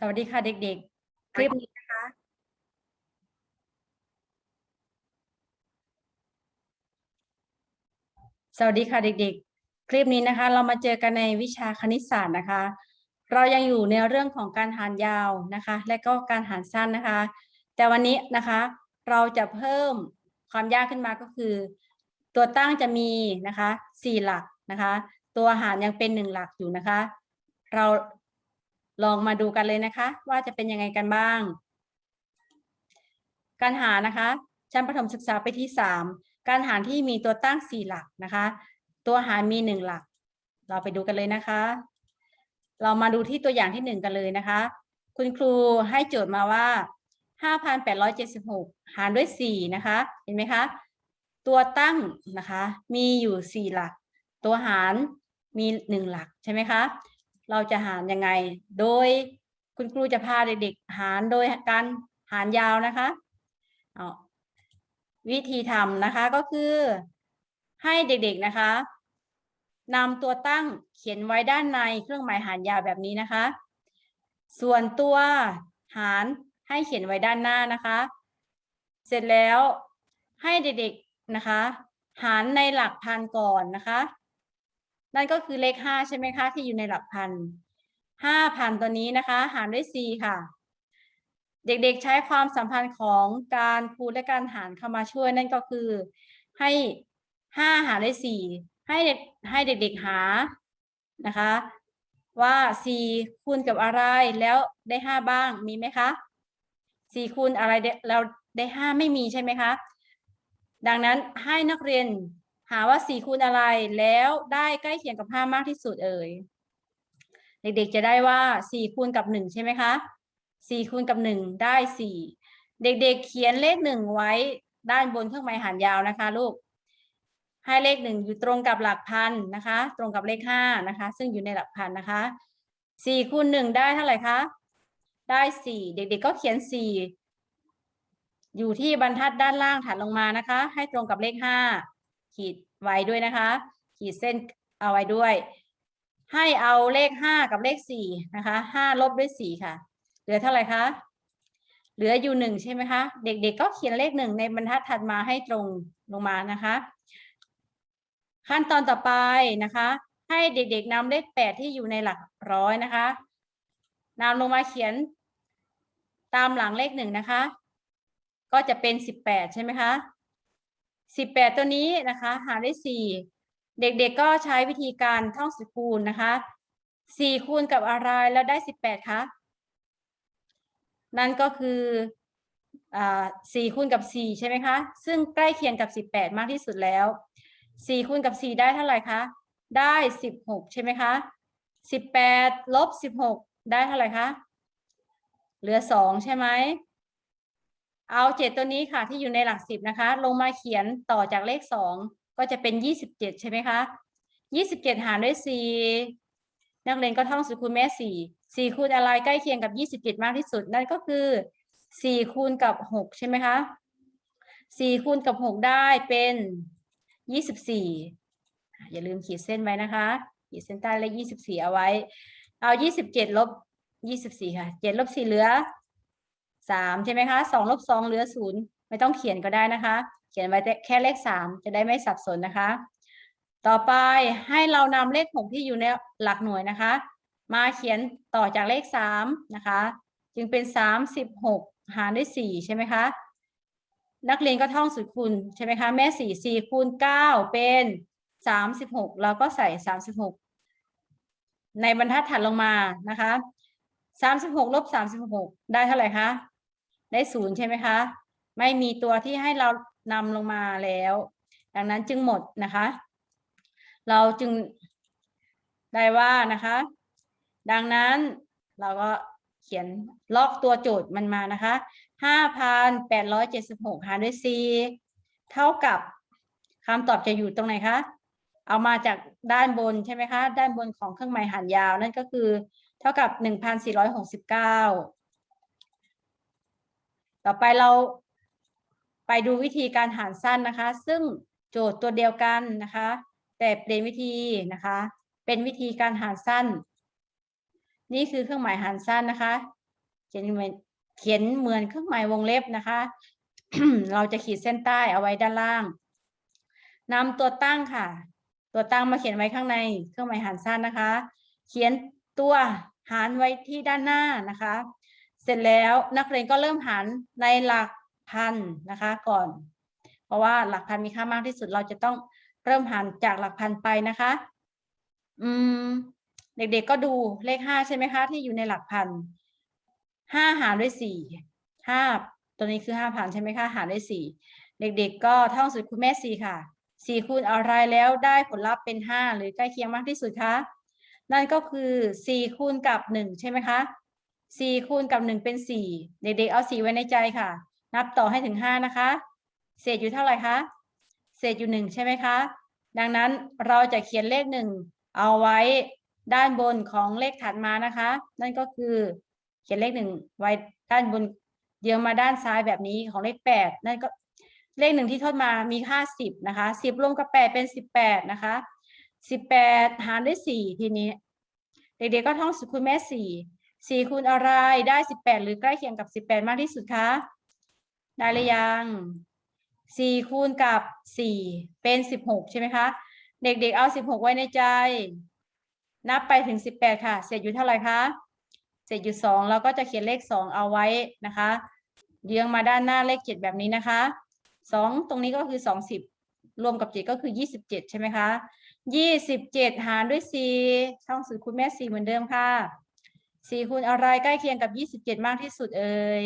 สวัสดีค่ะเด็กๆ คลิปนี้นะคะ สวัสดีค่ะเด็กๆ คลิปนี้นะคะ เรามาเจอกันในวิชาคณิตศาสตร์นะคะ เรายังอยู่ในเรื่องของการหารยาวนะคะ และก็การหารสั้นนะคะ แต่วันนี้นะคะ เราจะเพิ่มความยากขึ้นมาก็คือ ตัวตั้งจะมีนะคะสี่หลักนะคะ ตัวหารยังเป็นหนึ่งหลักอยู่นะคะ เรา ลองมาดูกันเลยนะคะ ว่าจะเป็นยังไงกันบ้าง การหานะคะ ชั้นประถมศึกษาไปที่สามการหารที่มีตัวตั้งสี่หลักนะคะ ตัวหารมีหนึ่งหลัก เราไปดูกันเลยนะคะ เรามาดูที่ตัวอย่างที่หนึ่งกันเลยนะคะ คุณครูให้โจทย์มาว่าห้าพันแปดร้อยเจ็ดสิบหกหารด้วยสี่นะคะ เห็นไหมคะ ตัวตั้งนะคะ มีอยู่สี่หลัก ตัวหารมีหนึ่งหลักใช่ไหมคะ เราจะหารยังไง โดยคุณครูจะพาเด็กๆหารโดยการหารยาวนะคะเอาวิธีทำนะคะก็คือให้เด็กๆนะคะนำตัวตั้งเขียนไว้ด้านในเครื่องหมายหารยาวแบบนี้นะคะ ส่วนตัวหารให้เขียนไว้ด้านหน้านะคะ เสร็จแล้วให้เด็กๆนะคะ หารในหลักพันก่อนนะคะ นั่นก็คือเลขห้าใช่ไหมคะ ที่อยู่ในหลักพันห้าพันตัวนี้นะคะ หารด้วย4ค่ะ เด็กๆใช้ความสัมพันธ์ของการคูณและการหารเข้ามาช่วยนั่นก็คือ ให้ห้าหารด้วยสี่ให้เด็กให้เด็กๆหานะคะ ว่าสี่คูณกับอะไรแล้วได้ห้าบ้างมีไหมคะสี่คูณอะไรได้แล้วได้ห้าไม่มีใช่ไหมคะ ดังนั้นให้นักเรียน หาว่าสี่คูณอะไรแล้วได้ใกล้เคียงกับห้ามากที่สุดเอ่ยเด็กๆจะได้ว่าสี่คูณกับหนึ่งใช่ไหมคะสี่คูณกับหนึ่งได้สี่เด็กๆเขียนเลขหนึ่งไว้ด้านบนเครื่องหมายหารยาวนะคะลูกให้เลขหนึ่งอยู่ตรงกับหลักพันนะคะ ตรงกับเลขห้านะคะ ซึ่งอยู่ในหลักพันนะคะสี่คูณหนึ่งได้เท่าไหร่คะได้สี่เด็กๆก็เขียนสี่อยู่ที่บรรทัดด้านล่างถัดลงมานะคะ ให้ตรงกับเลขห้า ขีดไว้ด้วยนะคะ ขีดเส้นเอาไว้ด้วย ให้เอาเลขห้ากับเลขสี่นะคะห้าลบด้วยสี่ค่ะ เหลือเท่าไหร่คะเหลืออยู่หนึ่งใช่ไหมคะ เด็กๆก็เขียนเลขหนึ่งในบรรทัดถัดมาให้ตรงลงมานะคะ ขั้นตอนต่อไปนะคะ ให้เด็กๆนำเลขแปดที่อยู่ในหลักร้อยนะคะนำลงมาเขียนตามหลังเลขหนึ่งนะคะ ก็จะเป็นสิบแปดใช่ไหมคะ สิบแปดตัวนี้นะคะ หารได้สี่เด็กๆก็ใช้วิธีการท่องสูตรคูณนะคะสี่คูณกับอะไรแล้วได้สิบแปดคะนั่นก็คืออ่าสี่คูณกับสี่ใช่ไหมคะ ซึ่งใกล้เคียงกับสิบแปดมากที่สุดแล้วสี่คูณกับสี่ได้เท่าไหร่คะ ได้สิบหกใช่ไหมคะสิบแปดลบสิบหกได้เท่าไหร่คะ เหลือสองใช่ไหม เอาเจ็ดตัวนี้ค่ะที่อยู่ในหลักสิบนะคะ ลงมาเขียนต่อจากเลขสองก็จะเป็นยี่สิบเจ็ดใช่ไหมคะยี่สิบเจ็ดหารด้วยสี่นักเรียนก็ท่องสูตรคูณแม่สี่สี่คูณอะไรใกล้เคียงกับยี่สิบเจ็ดมากที่สุด นั่นก็คือสี่คูณกับหกใช่ไหมคะสี่คูณกับหกได้เป็นยี่สิบสี่อย่าลืมขีดเส้นไว้นะคะ ขีดเส้นใต้เลขยี่สิบสี่เอาไว้ เอายี่สิบเจ็ดลบยี่สิบสี่ค่ะเจ็ดลบสี่เหลือ สามใช่ไหมคะสองลบสองเหลือศูนย์ไม่ต้องเขียนก็ได้นะคะ เขียนไว้แค่เลขสามจะได้ไม่สับสนนะคะ ต่อไปให้เรานำเลขหกที่อยู่ในหลักหน่วยนะคะ มาเขียนต่อจากเลขสามนะคะ จึงเป็นสามสิบหกหารด้วยสี่ใช่ไหมคะ นักเรียนก็ท่องสูตรคูณใช่ไหมคะแม่สี่สี่คูณเก้าเป็นสามสิบหกเราก็ใส่สามสิบหกในบรรทัดถัดลงมานะคะสามสิบหกลบสามสิบหกได้เท่าไหร่คะ ได้ศูนย์ใช่ไหมคะ ไม่มีตัวที่ให้เรานำลงมาแล้ว ดังนั้นจึงหมดนะคะ เราจึงได้ว่านะคะ ดังนั้นเราก็เขียนล็อกตัวโจทย์มันมานะคะ5,876หารด้วย4เท่ากับคำตอบจะอยู่ตรงไหนคะ เอามาจากด้านบนใช่ไหมคะ ด้านบนของเครื่องหมายหารยาวนั่นก็คือ เท่ากับ 1,469 ต่อไปเราไปดูวิธีการหารสั้นนะคะ ซึ่งโจทย์ตัวเดียวกันนะคะ แต่เปลี่ยนวิธีนะคะ เป็นวิธีการหารสั้น นี่คือเครื่องหมายหารสั้นนะคะเขียนเหมือนเขียนเหมือนเครื่องหมายวงเล็บนะคะ เราจะขีดเส้นใต้เอาไว้ด้านล่างนำตัวตั้งค่ะ ตัวตั้งมาเขียนไว้ข้างใน เครื่องหมายหารสั้นนะคะ เขียนตัวหารไว้ที่ด้านหน้านะคะ สร็จแล้วนักเรียนก็เริ่มหารในหลักพันนะคะก่อน เพราะว่าหลักพันมีค่ามากที่สุดเราจะต้องเริ่มหารจากหลักพันไปนะคะ อืม เด็กๆก็ดูเลขห้าใช่ไหมคะที่อยู่ในหลักพันห้าหารด้วยสี่ห้าตัวนี้คือห้าพันใช่ไหมคะหารด้วยสี่เด็กๆ ก็ท่องสูตรคุณแม่สี่ค่ะสี่คูณอะไรแล้วได้ผลลัพธ์เป็นห้าหรือใกล้เคียงมากที่สุดคะนั่นก็คือสี่คูณกับหนึ่งใช่ไหมคะ สี่คูณกับหนึ่งเป็นสี่เด็กๆเอาสี่ไว้ในใจค่ะ นับต่อให้ถึงห้านะคะ เศษอยู่เท่าไหร่คะเศษอยู่หนึ่งใช่ไหมคะ ดังนั้นเราจะเขียนเลขหนึ่งเอาไว้ด้านบนของเลขถัดมานะคะ นั่นก็คือเขียนเลขหนึ่งไว้ด้านบนเยื้องมาด้านซ้ายแบบนี้ของเลขแปดนั่นก็เลขหนึ่งที่ทดมามีค่าสิบนะคะสิบรวมกับแปดเป็นสิบแปดนะคะสิบแปดหารด้วยสี่ทีนี้ เด็กๆก็ท่องสูตรคูณแม่สี่ สี่คูณอะไรได้สิบแปดหรือใกล้เคียงกับสิบแปดมากที่สุดคะได้หรือยังสี่คูณกับสี่เป็นสิบหกใช่ไหมคะ เด็กๆเอาสิบหกไว้ในใจ นับไปถึงสิบแปดค่ะ เศษอยู่เท่าไหร่คะเศษอยู่สองเราก็จะเขียนเลขสองเอาไว้นะคะ เยื้องมาด้านหน้าเลขเจ็ดแบบนี้นะคะสองตรงนี้ก็คือสองสิบรวมกับเจ็ดก็คือยี่สิบเจ็ดใช่ไหมคะยี่สิบเจ็ดหารด้วยสี่ช่องสูตรคุณแม่สี่เหมือนเดิมค่ะ สี่คูณอะไรใกล้เคียงกับยี่สิบเจ็ดมากที่สุดเอ่ย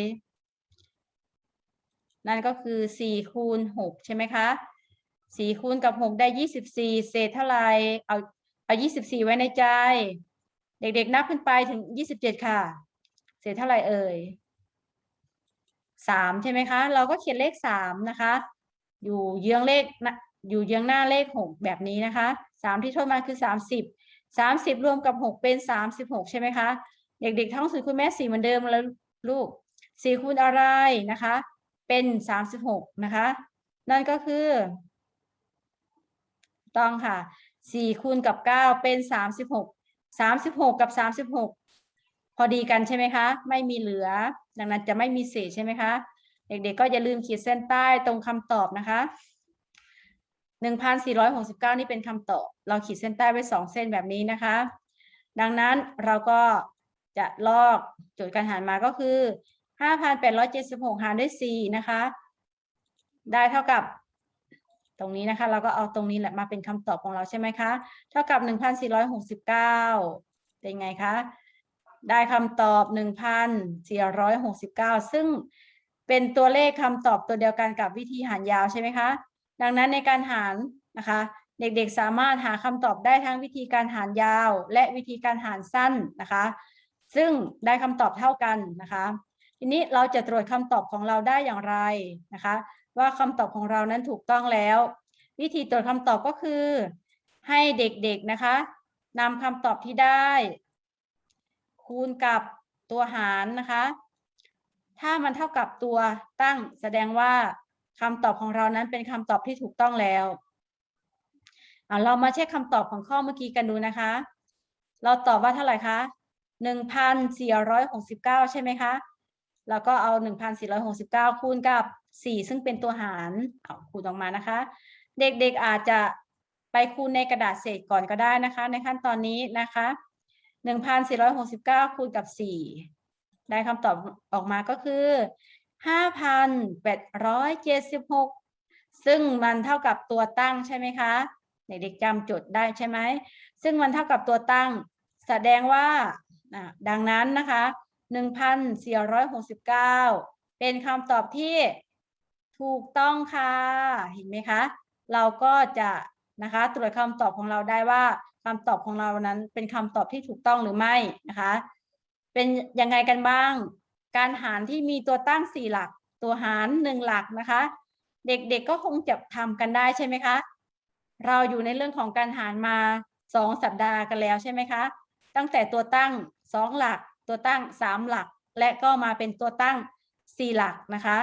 นั่นก็คือสี่คูณหกใช่ไหมคะสี่คูณกับหกได้ยี่สิบสี่เศษเท่าไหร่เอาเอายี่สิบสี่ไว้ในใจ เด็กๆนับขึ้นไปถึงยี่สิบเจ็ดค่ะ เศษเท่าไหร่เอ่ยสามใช่ไหมคะ เราก็เขียนเลขสามนะคะ อยู่เยื้องเลขนะอยู่เยื้องหน้าเลขหกแบบนี้นะคะสามที่ทดมาคือสามสิบสามสิบรวมกับหกเป็นสามสิบหกใช่ไหมคะ เด็กๆท่องสูตรคุณแม่สี่เหมือนเดิมแล้วลูกสี่คูณอะไรนะคะ เป็นสามสิบหกนะคะ นั่นก็คือ ต้องค่ะสี่คูณกับเก้าเป็นสามสิบหกสามสิบหกกับสามสิบหกพอดีกันใช่ไหมคะ ไม่มีเหลือ ดังนั้นจะไม่มีเศษใช่ไหมคะ เด็กๆก็อย่าลืมขีดเส้นใต้ตรงคำตอบนะคะหนึ่งพันสี่ร้อยหกสิบเก้านี่เป็นคำตอบ เราขีดเส้นใต้ไว้สองเส้นแบบนี้นะคะ ดังนั้นเราก็ จะลอกโจทย์การหารมาก็คือห้าพันแปดร้อยเจ็ดสิบหกหารด้วยสี่นะคะ ได้เท่ากับตรงนี้นะคะ เราก็เอาตรงนี้แหละมาเป็นคำตอบของเราใช่ไหมคะ เท่ากับหนึ่งพันสี่ร้อยหกสิบเก้าเป็นไงคะ ได้คำตอบหนึ่งพันสี่ร้อยหกสิบเก้าซึ่งเป็นตัวเลขคำตอบตัวเดียวกันกับวิธีหารยาวใช่ไหมคะ ดังนั้นในการหารนะคะ เด็กๆสามารถหาคำตอบได้ทั้งวิธีการหารยาว และวิธีการหารสั้นนะคะ ซึ่งได้คำตอบเท่ากันนะคะ ทีนี้เราจะตรวจคำตอบของเราได้อย่างไรนะคะ ว่าคำตอบของเรานั้นถูกต้องแล้ว วิธีตรวจคำตอบก็คือ ให้เด็กๆนะคะนำคำตอบที่ได้ คูณกับตัวหารนะคะ ถ้ามันเท่ากับตัวตั้งแสดงว่าคำตอบของเรานั้นเป็นคำตอบที่ถูกต้องแล้วเอาเรามาเช็คคำตอบของข้อเมื่อกี้กันดูนะคะ เราตอบว่าเท่าไหร่คะ หนึ่งพันสี่ร้อยหกสิบเก้าใช่ไหมคะ แล้วก็เอาหนึ่งพันสี่ร้อยหกสิบเก้าคูณกับสี่ซึ่งเป็นตัวหารเอาคูณออกมานะคะ เด็กๆอาจจะไปคูณในกระดาษเศษก่อนก็ได้นะคะ ในขั้นตอนนี้นะคะหนึ่งพันสี่ร้อยหกสิบเก้าคูณกับสี่ได้คำตอบออกมาก็คือห้าพันแปดร้อยเจ็ดสิบหกซึ่งมันเท่ากับตัวตั้งใช่ไหมคะเด็กๆจำจดได้ใช่ไหม ซึ่งมันเท่ากับตัวตั้ง แสดงว่า ดังนั้นนะคะหนึ่งพันสี่ร้อยหกสิบเก้าเป็นคำตอบที่ถูกต้องค่ะ เห็นไหมคะ เราก็จะนะคะตรวจคำตอบของเราได้ว่าคำตอบของเรานั้นเป็นคำตอบที่ถูกต้องหรือไม่นะคะ เป็นยังไงกันบ้าง การหารที่มีตัวตั้งสี่หลัก ตัวหารหนึ่งหลักนะคะ เด็กๆก็คงจะทำกันได้ใช่ไหมคะ เราอยู่ในเรื่องของการหารมาสองสัปดาห์กันแล้วใช่ไหมคะ ตั้งแต่ตัวตั้ง 2 หลัก ตัวตั้ง 3 หลัก และก็มาเป็นตัวตั้ง 4 หลักนะคะ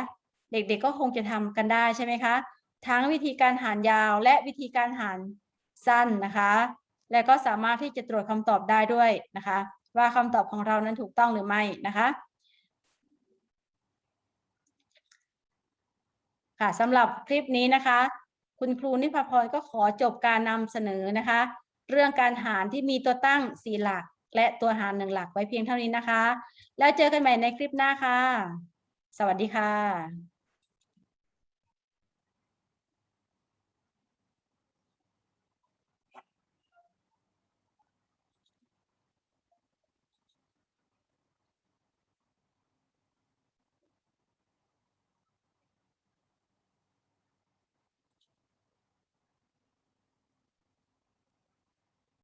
เด็กๆก็คงจะทำกันได้ใช่ไหมคะ ทั้งวิธีการหารยาวและวิธีการหารสั้นนะคะ และก็สามารถที่จะตรวจคำตอบได้ด้วยนะคะ ว่าคำตอบของเรานั้นถูกต้องหรือไม่นะคะค่ะสำหรับคลิปนี้นะคะ คุณครูนิพพรก็ขอจบการนำเสนอนะคะ เรื่องการหารที่มีตัวตั้งสีหลัก และตัวหารหนึ่งหลักไว้เพียงเท่านี้นะคะ แล้วเจอกันใหม่ในคลิปหน้าค่ะ สวัสดีค่ะ